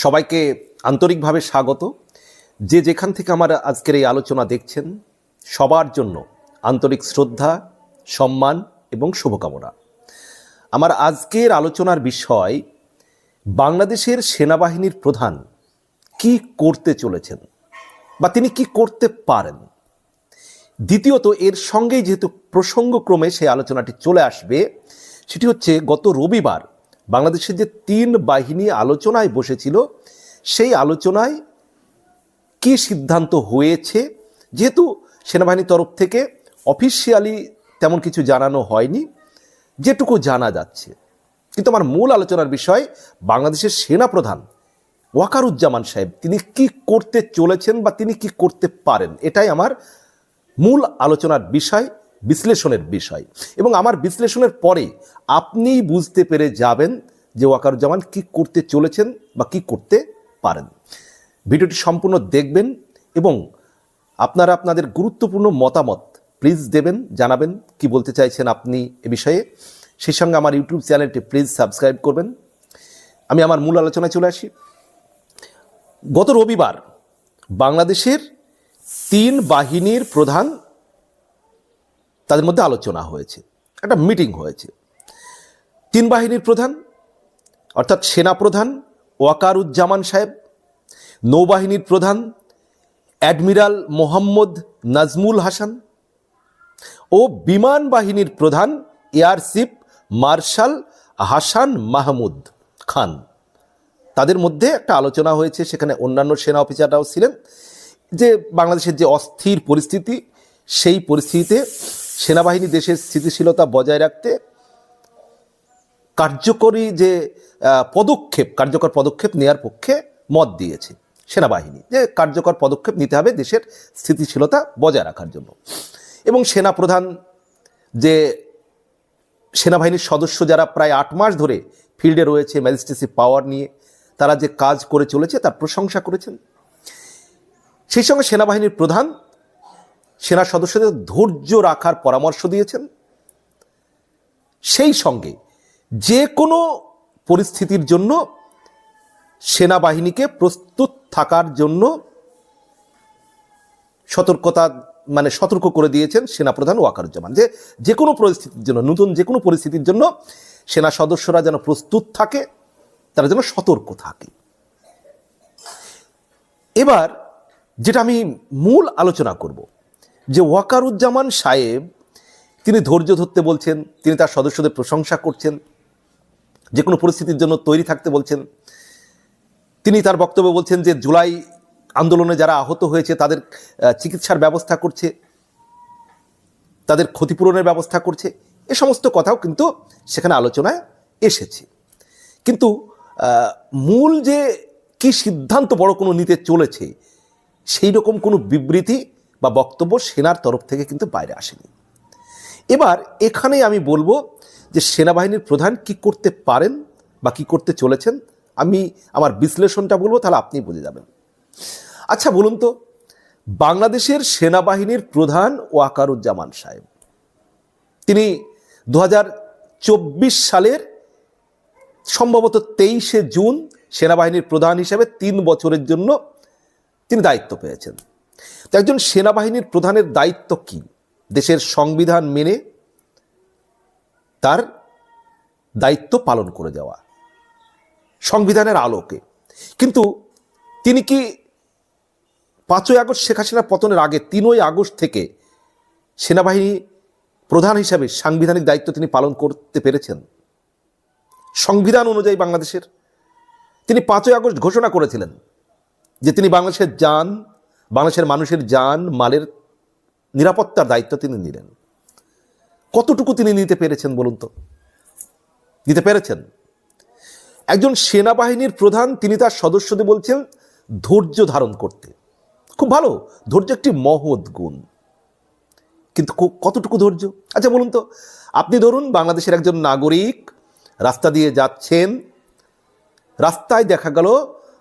সবাইকে আন্তরিকভাবে স্বাগত। যে যেখান থেকে আমার আজকের এই আলোচনা দেখছেন, সবার জন্য আন্তরিক শ্রদ্ধা, সম্মান এবং শুভকামনা। আমার আজকের আলোচনার বিষয়, বাংলাদেশের সেনাবাহিনীর প্রধান কি করতে চলেছেন বা তিনি কি করতে পারেন? দ্বিতীয়ত, এর সঙ্গেই যেহেতু প্রসঙ্গক্রমে সেই আলোচনাটি চলে আসবে, সেটি হচ্ছে গত রবিবার বাংলাদেশের যে তিন বাহিনী আলোচনায় বসেছিল, সেই আলোচনায় কি সিদ্ধান্ত হয়েছে? যেহেতু সেনাবাহিনীর তরফ থেকে অফিসিয়ালি তেমন কিছু জানানো হয়নি, যেটুকু জানা যাচ্ছে। কিন্তু আমার মূল আলোচনার বিষয়, বাংলাদেশের সেনাপ্রধান ওয়াকারুজ্জামান সাহেব, তিনি কি করতে চলেছেন বা তিনি কি করতে পারেন? এটাই আমার মূল আলোচনার বিষয়, বিশ্লেষণের বিষয়। এবং আমার বিশ্লেষণের পরে আপনিই বুঝতে পেরে যাবেন যে ওয়াকারুজ্জামান কি করতে চলেছেন বা কি করতে পারেন। ভিডিওটি সম্পূর্ণ দেখবেন এবং আপনারা আপনাদের গুরুত্বপূর্ণ মতামত প্লিজ দেবেন, জানাবেন, কি বলতে চাইছেন আপনি এ বিষয়ে। সেই সঙ্গে আমার ইউটিউব চ্যানেলটি প্লিজ সাবস্ক্রাইব করবেন। আমি আমার মূল আলোচনায় চলে আসি। গত রবিবার বাংলাদেশের তিন বাহিনীর প্রধান তাদের মধ্যে আলোচনা হয়েছে, একটা মিটিং হয়েছে। তিন বাহিনীর প্রধান অর্থাৎ সেনাপ্রধান ওয়াকারুজ্জামান সাহেব, নৌবাহিনীর প্রধান অ্যাডমিরাল মোহাম্মদ নাজমুল হাসান ও বিমান বাহিনীর প্রধান air chief marshal Hasan Mahmud Khan. তাদের মধ্যে একটা আলোচনা হয়েছে, সেখানে অন্যান্য সেনা অফিসাররাও ছিলেন, যে বাংলাদেশের যে অস্থির পরিস্থিতি, সেই পরিস্থিতিতে সেনাবাহিনী দেশের স্থিতিশীলতা বজায় রাখতে কার্যকরী যে পদক্ষেপ, কার্যকর পদক্ষেপ নেওয়ার পক্ষে মত দিয়েছে সেনাবাহিনী যে, কার্যকর পদক্ষেপ নিতে হবে দেশের স্থিতিশীলতা বজায় রাখার জন্য। এবং সেনাপ্রধান যে, সেনাবাহিনীর সদস্য যারা প্রায় আট মাস ধরে ফিল্ডে রয়েছে ম্যাজিস্ট্রেসি পাওয়ার নিয়ে, তারা যে কাজ করে চলেছে তার প্রশংসা করেছেন। সেই সঙ্গে সেনাবাহিনীর প্রধান সেনা সদস্যদের ধৈর্য রাখার পরামর্শ দিয়েছেন। সেই সঙ্গে যে কোনো পরিস্থিতির জন্য সেনাবাহিনীকে প্রস্তুত থাকার জন্য সতর্কতা মানে সতর্ক করে দিয়েছেন সেনাপ্রধান ওয়াকারুজ্জামান যে যে কোনো পরিস্থিতির জন্য, নতুন যে কোনো পরিস্থিতির জন্য সেনা সদস্যরা যেন প্রস্তুত থাকে, তারা যেন সতর্ক থাকে। এবার যেটা আমি মূল আলোচনা করব, যে ওয়াকারুজ্জামান সাহেব তিনি ধৈর্য ধরতে বলছেন, তিনি তার সদস্যদের প্রশংসা করছেন যে কোনো পরিস্থিতির জন্য তৈরি থাকতে বলছেন। তিনি তার বক্তব্যে বলছেন যে জুলাই আন্দোলনে যারা আহত হয়েছে, তাদের চিকিৎসার ব্যবস্থা করছে, তাদের ক্ষতিপূরণের ব্যবস্থা করছে, এ সমস্ত কথাও কিন্তু সেখানে আলোচনায় এসেছে। কিন্তু মূল যে কি সিদ্ধান্ত বড় কোনো নিতে চলেছে, সেই রকম কোনো বিবৃতি বা বক্তব্য সেনার তরফ থেকে কিন্তু বাইরে আসেনি। এবার এখানেই আমি বলব যে সেনাবাহিনীর প্রধান কি করতে পারেন বা কি করতে চলেছেন, আমি আমার বিশ্লেষণটা বলব, তাহলে আপনি বুঝে যাবেন। আচ্ছা বলুন তো, বাংলাদেশের সেনাবাহিনীর প্রধান ওয়াকারুজ্জামান সাহেব, তিনি দু হাজার চব্বিশ সালের সম্ভবত তেইশে জুন সেনাবাহিনীর প্রধান হিসেবে তিন বছরের জন্য তিনি দায়িত্ব পেয়েছেন। তো একজন সেনাবাহিনীর প্রধানের দায়িত্ব কি? দেশের সংবিধান মেনে তার দায়িত্ব পালন করে যাওয়া সংবিধানের আলোকে। কিন্তু তিনি কি পাঁচই আগস্ট শেখ হাসিনা পতনের আগে তিনই আগস্ট থেকে সেনাবাহিনী প্রধান হিসাবে সাংবিধানিক দায়িত্ব তিনি পালন করতে পেরেছেন? সংবিধান অনুযায়ী বাংলাদেশের, তিনি পাঁচই আগস্ট ঘোষণা করেছিলেন যে তিনি বাংলাদেশের যান, বাংলাদেশের মানুষের যান, মালের নিরাপত্তার দায়িত্ব তিনি নিলেন। কতটুকু তিনি নিতে পেরেছেন বলুন তো? নিতে পেরেছেন? একজন সেনাবাহিনীর প্রধান তিনি তার সদস্যদের বলছেন, ধৈর্য ধারণ করতে। খুব ভালো, ধৈর্য একটি মহৎ গুণ। কিন্তু কতটুকু ধৈর্য? আচ্ছা বলুন তো, আপনি ধরুন বাংলাদেশের একজন নাগরিক রাস্তা দিয়ে যাচ্ছেন, রাস্তায় দেখা গেল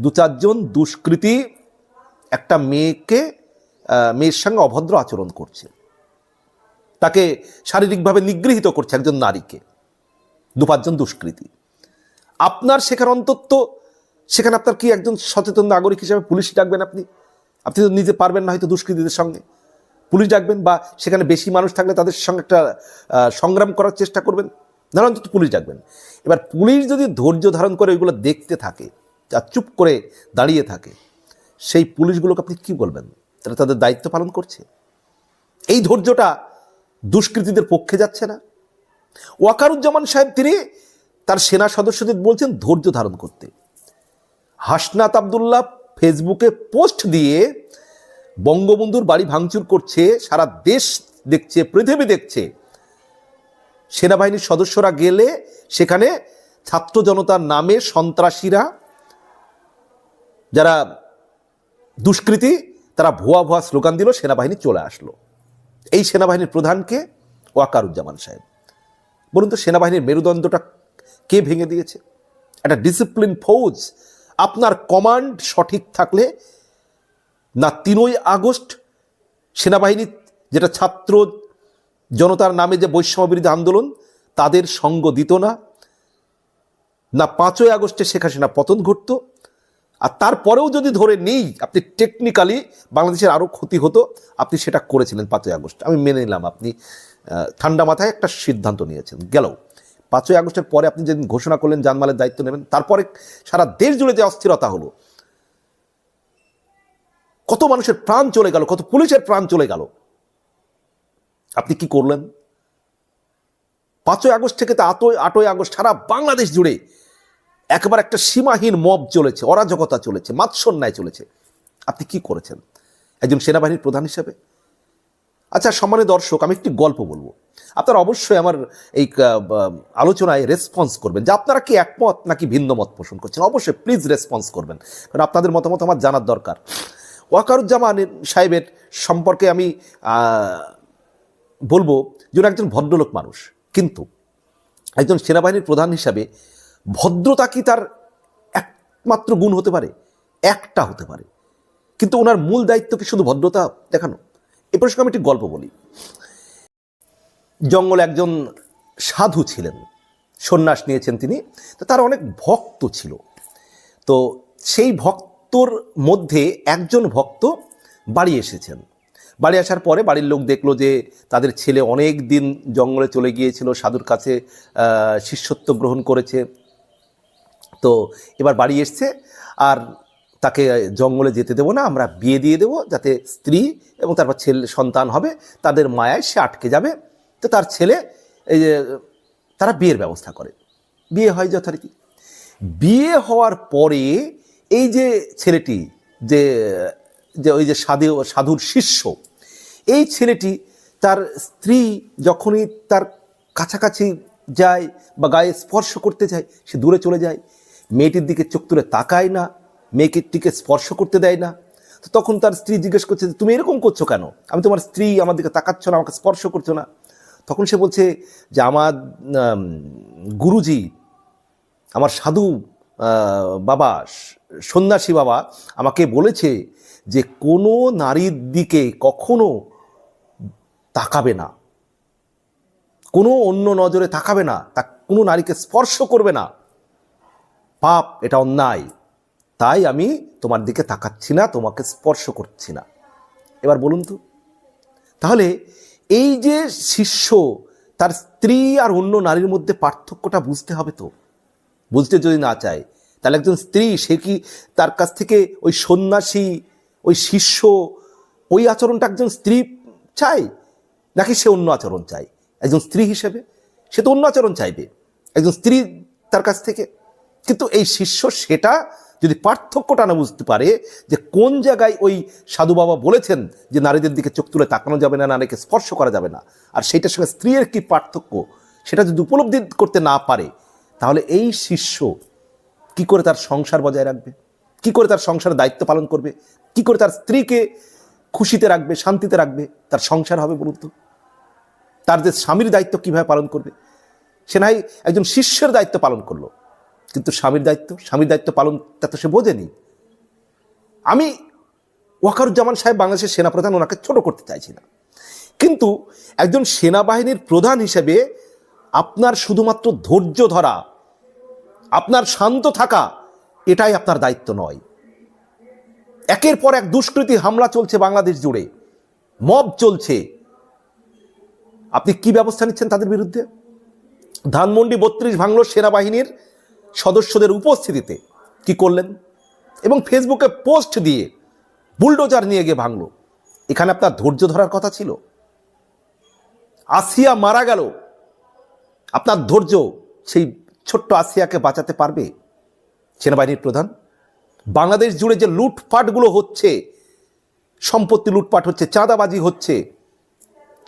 দু চারজন দুষ্কৃতী একটা মেয়েকে মেয়ের সঙ্গে অভদ্র আচরণ করছে। তাকে শারীরিকভাবে নিগৃহীত করছে একজন নারীকে। দু পাঁচজন দুষ্কৃতী। আপনার সেখানে অন্তত সেখানে আপনার কি একজন সচেতন নাগরিক হিসেবে পুলিশ ডাকবেন আপনি? আপনি তো নিজে পারবেন না হয়তো দুষ্কৃতীদের সঙ্গে। পুলিশ ডাকবেন বা সেখানে বেশি মানুষ থাকলে তাদের সঙ্গে একটা সংগ্রাম করার চেষ্টা করবেন। না অন্তত পুলিশ ডাকবেন। এবার পুলিশ যদি ধৈর্য ধারণ করে ওইগুলো দেখতে থাকে আর চুপ করে দাঁড়িয়ে থাকে, সেই পুলিশগুলোকে আপনি কি বলবেন? তারা তাদের দায়িত্ব পালন করছে। এই ধৈর্যটা দুষ্কৃতীদের পক্ষে যাচ্ছে না। ওয়াকারুজ্জামান সাহেব, তিনি তার সেনা সদস্যদের বলছেন, ধৈর্য ধারণ করতে। হাসনাত আবদুল্লাহ ফেসবুকে পোস্ট দিয়ে বঙ্গবন্ধুর বাড়ি ভাঙচুর করছে, সারা দেশ দেখছে, পৃথিবী দেখছে। সেনাবাহিনীর সদস্যরা গেলে সেখানে ছাত্র জনতার নামে সন্ত্রাসীরা, যারা দুষ্কৃতী তারা ভুয়া ভুয়া স্লোগান দিল, সেনাবাহিনী চলে আসলো। এই সেনাবাহিনীর প্রধানকে ওয়াকারুজ্জামান সাহেব। বলুন তো, সেনাবাহিনীর মেরুদণ্ডটা কে ভেঙে দিয়েছে? একটা ডিসিপ্লিন ফৌজ, আপনার কমান্ড সঠিক থাকলে না তিনই আগস্ট সেনাবাহিনী, যেটা ছাত্র জনতার নামে যে বৈষম্য বিরোধী আন্দোলন, তাদের সঙ্গ দিত না না পাঁচই আগস্টে শেখ হাসিনা পতন ঘটত আর তারপরেও যদি ধরে নেই, আপনি টেকনিক্যালি বাংলাদেশের আরও ক্ষতি হতো, আপনি সেটা করেছিলেন পাঁচই আগস্ট। আমি মেনে নিলাম আপনি ঠান্ডা মাথায় একটা সিদ্ধান্ত নিয়েছেন। গেল। পাঁচই আগস্টের পরে আপনি যেদিন ঘোষণা করলেন জানমালের দায়িত্ব নেবেন, তারপরে সারা দেশ জুড়ে যে অস্থিরতা হলো, কত মানুষের প্রাণ চলে গেল, কত পুলিশের প্রাণ চলে গেল। আপনি কি করলেন? পাঁচই আগস্ট থেকে তো আটই আটই আগস্ট সারা বাংলাদেশ জুড়ে একবার একটা সীমাহীন মব চলেছে, অরাজকতা চলেছে, মাৎসন্যায় চলেছে। আপনি কি করেছেন? একজন সেনাবাহিনীর প্রধান হিসেবে? আচ্ছা সম্মানিত দর্শক, আমি একটি গল্প বলব। আপনারা অবশ্যই আমার এই আলোচনায় রেসপন্স করবেন। যে আপনারা কি একমত নাকি ভিন্ন মত পোষণ করছেন? অবশ্যই প্লিজ রেসপন্স করবেন। কারণ আপনাদের মতামত আমার জানার দরকার। ওয়াকারুজ্জামান সাহেবের সম্পর্কে আমি বলব যে একজন ভদ্রলোক মানুষ। কিন্তু একজন সেনাবাহিনীর প্রধান হিসাবে ভদ্রতা কি তার একমাত্র গুণ হতে পারে? একটা হতে পারে। কিন্তু ওনার মূল দায়িত্ব কি শুধু ভদ্রতা দেখানো? এ প্রসঙ্গে আমি একটি গল্প বলি। জঙ্গলে একজন সাধু ছিলেন। সন্ন্যাস নিয়েছেন তিনি। তো তার অনেক ভক্ত ছিল। তো সেই ভক্তর মধ্যে একজন ভক্ত বাড়ি এসেছেন। বাড়ি আসার পরে বাড়ির লোক দেখল যে তাদের ছেলে অনেক দিন জঙ্গলে চলে গিয়েছিল, সাধুর কাছে শিষ্যত্ব গ্রহণ করেছে। তো এবার বাড়ি এসছে। আর তাকে জঙ্গলে যেতে দেবো না, আমরা বিয়ে দিয়ে দেবো যাতে স্ত্রী এবং তারপর ছেলে, সন্তান হবে, তাদের মায়ায় সে আটকে যাবে। তো তার ছেলে, এই যে, তারা বিয়ের ব্যবস্থা করে। বিয়ে হয় যথারীতি। বিয়ে হওয়ার পরে এই যে ছেলেটি, যে যে ওই যে সাধু, সাধুর শিষ্য, এই ছেলেটি তার স্ত্রী যখনই তার কাছাকাছি যায় বা গায়ে স্পর্শ করতে যায়, সে দূরে চলে যায় মেয়েটির দিকে চোখ তুলে তাকায় না মেয়েটিকে স্পর্শ করতে দেয় না। তো তখন তার স্ত্রী জিজ্ঞেস করছে যে, তুমি এরকম করছ কেন? আমি তোমার স্ত্রী আমার দিকে তাকাচ্ছ না আমাকে স্পর্শ করছ না। তখন সে বলছে যে আমার গুরুজি আমার সাধু বাবা সন্ন্যাসী বাবা আমাকে বলেছে যে কোনো নারীর দিকে কখনো তাকাবে না। কোনো অন্য নজরে তাকাবে না। তা কোনো নারীকে স্পর্শ করবে না। পাপ, এটা অন্যায়। তাই আমি তোমার দিকে তাকাচ্ছি না, তোমাকে স্পর্শ করছি না। এবার বলুন তো, তাহলে এই যে শিষ্য, তার স্ত্রী আর অন্য নারীর মধ্যে পার্থক্যটা বুঝতে হবে তো। বুঝতে যদি না চায়, তাহলে একজন স্ত্রী, সে কি তার কাছ থেকে ওই সন্ন্যাসী, ওই শিষ্য, ওই আচরণটা একজন স্ত্রী চায়? নাকি সে অন্য আচরণ চায়? একজন স্ত্রী হিসেবে? সে তো অন্য আচরণ চাইবে। একজন স্ত্রী তার কাছ থেকে কিন্তু এই শিষ্য সেটা যদি পার্থক্যটা না বুঝতে পারে যে কোন জায়গায় ওই সাধু বাবা বলেছেন যে নারীদের দিকে চোখ তুলে তাকানো যাবে না, নারীকে স্পর্শ করা যাবে না, আর সেইটার সঙ্গে স্ত্রীর কি পার্থক্য সেটা যদি উপলব্ধি করতে না পারে, তাহলে এই শিষ্য কি করে তার সংসার বজায় রাখবে? কি করে তার সংসারের দায়িত্ব পালন করবে? কি করে তার স্ত্রীকে খুশিতে রাখবে, শান্তিতে রাখবে? তার সংসার হবে বলুন তো? তার যে স্বামীর দায়িত্ব কীভাবে পালন করবে? সে নাই, একজন শিষ্যের দায়িত্ব পালন করল। কিন্তু স্বামীর দায়িত্ব স্বামীর দায়িত্ব পালন, তা তো সে বোঝেনি। আমি ওয়াকারুজ্জামান সাহেব বাংলাদেশের সেনাপ্রধান, ওনাকে ছোট করতে চাইছি না। কিন্তু একজন সেনাবাহিনীর প্রধান হিসেবে আপনার শুধুমাত্র ধৈর্য ধরা, আপনার শান্ত থাকা, এটাই আপনার দায়িত্ব নয়। একের পর এক দুষ্কৃতি হামলা চলছে বাংলাদেশ জুড়ে, মব চলছে। আপনি কি ব্যবস্থা নিচ্ছেন তাদের বিরুদ্ধে? ধানমন্ডি বত্রিশ ভাঙল সেনাবাহিনীর সদস্যদের উপস্থিতিতে কি করলেন? এবং ফেসবুকে পোস্ট দিয়ে বুলডোজার নিয়ে গিয়ে ভাঙলো। এখানে আপনার ধৈর্য ধরার কথা ছিল। আসিয়া মারা গেল। আপনার ধৈর্য সেই ছোট্ট আসিয়াকে বাঁচাতে পারবে? সেনাবাহিনীর প্রধান, বাংলাদেশ জুড়ে যে লুটপাটগুলো হচ্ছে, সম্পত্তি লুটপাট হচ্ছে, চাঁদাবাজি হচ্ছে,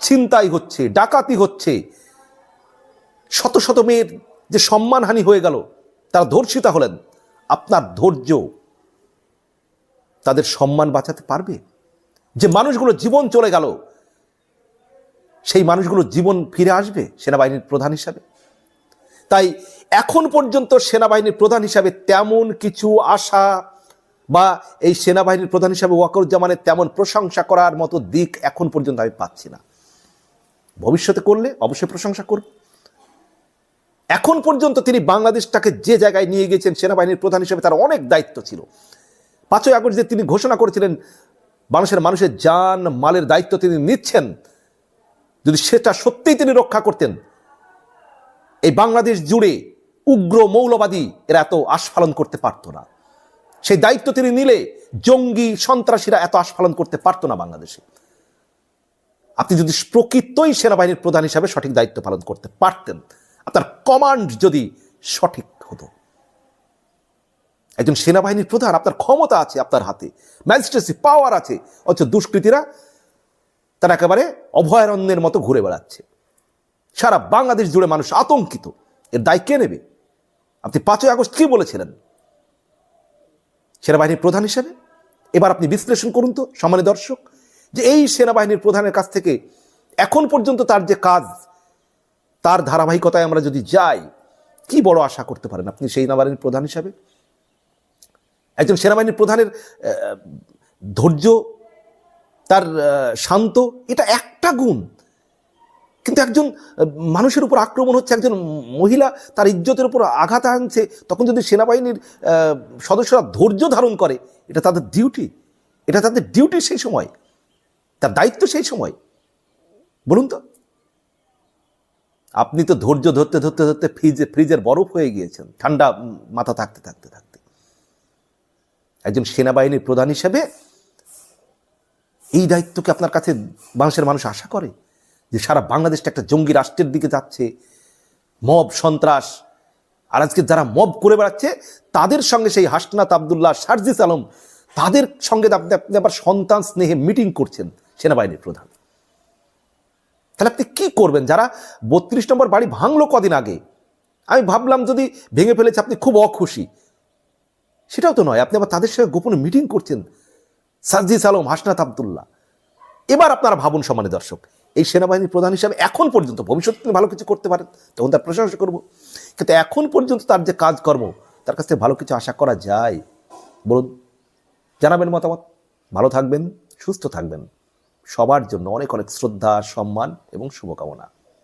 ছিনতাই হচ্ছে, ডাকাতি হচ্ছে, শত শত মেয়ের যে সম্মানহানি হয়ে গেল তারা ধর্ষিতা হলেন। আপনার ধৈর্য তাদের সম্মান বাঁচাতে পারবে? যে মানুষগুলো জীবন চলে গেল, সেই মানুষগুলো জীবন ফিরে আসবে সেনাবাহিনীর প্রধান হিসাবে। তাই এখন পর্যন্ত সেনাবাহিনীর প্রধান হিসাবে তেমন কিছু আশা বা এই সেনাবাহিনীর প্রধান হিসাবে ওয়াকরুজ্জামানের তেমন প্রশংসা করার মতো দিক এখন পর্যন্ত আমি পাচ্ছি না। ভবিষ্যতে করলে অবশ্যই প্রশংসা করব। এখন পর্যন্ত তিনি বাংলাদেশটাকে যে জায়গায় নিয়ে গিয়েছেন সেনাবাহিনীর প্রধান হিসেবে তার অনেক দায়িত্ব ছিল। পাঁচই আগস্ট যে তিনি ঘোষণা করেছিলেন মানুষের মানুষের যান মালের দায়িত্ব তিনি নিচ্ছেন, যদি সেটা সত্যিই তিনি রক্ষা করতেন, এই বাংলাদেশ জুড়ে উগ্র মৌলবাদী এরা এত আস্ফালন করতে পারতো না। সেই দায়িত্ব তিনি নিলে জঙ্গি সন্ত্রাসীরা এত আস্ফালন করতে পারতো না বাংলাদেশে। আপনি যদি প্রকৃতই সেনাবাহিনীর প্রধান হিসাবে সঠিক দায়িত্ব পালন করতে পারতেন আপনার কমান্ড যদি সঠিক হতো। একজন সেনাবাহিনীর প্রধান, আপনার ক্ষমতা আছে আপনার হাতে ম্যাজিস্ট্রেসি পাওয়ার আছে, অথচ দুষ্কৃতীরা তারা একেবারে অভয়ারণ্যের মতো ঘুরে বেড়াচ্ছে। সারা বাংলাদেশ জুড়ে মানুষ আতঙ্কিত। এর দায় কে নেবে? আপনি পাঁচই আগস্ট কি বলেছিলেন? সেনাবাহিনীর প্রধান হিসেবে? এবার আপনি বিশ্লেষণ করুন তো সম্মানিত দর্শক, যে এই সেনাবাহিনীর প্রধানের কাছ থেকে এখন পর্যন্ত তার যে কাজ তার ধারাবাহিকতায় আমরা যদি যাই, কি বড় আশা করতে পারেন আপনি সেই সেনাবাহিনীর প্রধান হিসাবে? একজন সেনাবাহিনীর প্রধানের ধৈর্য, তার শান্ত, এটা একটা গুণ। কিন্তু একজন মানুষের উপর আক্রমণ হচ্ছে, একজন মহিলা তার ইজ্জতের উপর আঘাত আনছে, তখন যদি সেনাবাহিনীর সদস্যরা ধৈর্য ধারণ করে, এটা তাদের ডিউটি এটা তাদের ডিউটি সেই সময়। তার দায়িত্ব সেই সময়। বলুন তো। আপনি তো ধৈর্য ধরতে ধরতে ধরতে ফ্রিজে, ফ্রিজের বরফ হয়ে গিয়েছেন। ঠান্ডা মাথা থাকতে থাকতে থাকতে। একজন সেনাবাহিনীর প্রধান হিসেবে এই দায়িত্বকে আপনার কাছে বাংলাদেশের মানুষ আশা করে? যে সারা বাংলাদেশটা একটা জঙ্গি রাষ্ট্রের দিকে যাচ্ছে, মব সন্ত্রাস, আর আজকে যারা মব করে বেড়াচ্ছে, তাদের সঙ্গে সেই হাসনাত আবদুল্লাহ, সার্জিস আলম, তাদের সঙ্গে আপনি আপনি আবার সন্তান স্নেহে মিটিং করছেন সেনাবাহিনীর প্রধান। তাহলে আপনি কী করবেন? যারা বত্রিশ নম্বর বাড়ি ভাঙলো কদিন আগে, আমি ভাবলাম যদি ভেঙে ফেলেছে, আপনি খুব অখুশি। সেটাও তো নয়, আপনি আবার তাদের সঙ্গে গোপনে মিটিং করছেন সার্জিস আলম, হাসনাত আবদুল্লাহ। এবার আপনারা ভাবুন সমানে দর্শক, এই সেনাবাহিনীর প্রধান হিসাবে এখন পর্যন্ত, ভবিষ্যতে তিনি ভালো কিছু করতে পারেন, তখন তার প্রশংসা করব। কিন্তু এখন পর্যন্ত তার যে কাজকর্ম, তার কাছ থেকে ভালো কিছু আশা করা যায়। বলুন, জানাবেন মতামত? ভালো থাকবেন, সুস্থ থাকবেন। সবার জন্য অনেক অনেক শ্রদ্ধা সম্মান এবং শুভকামনা।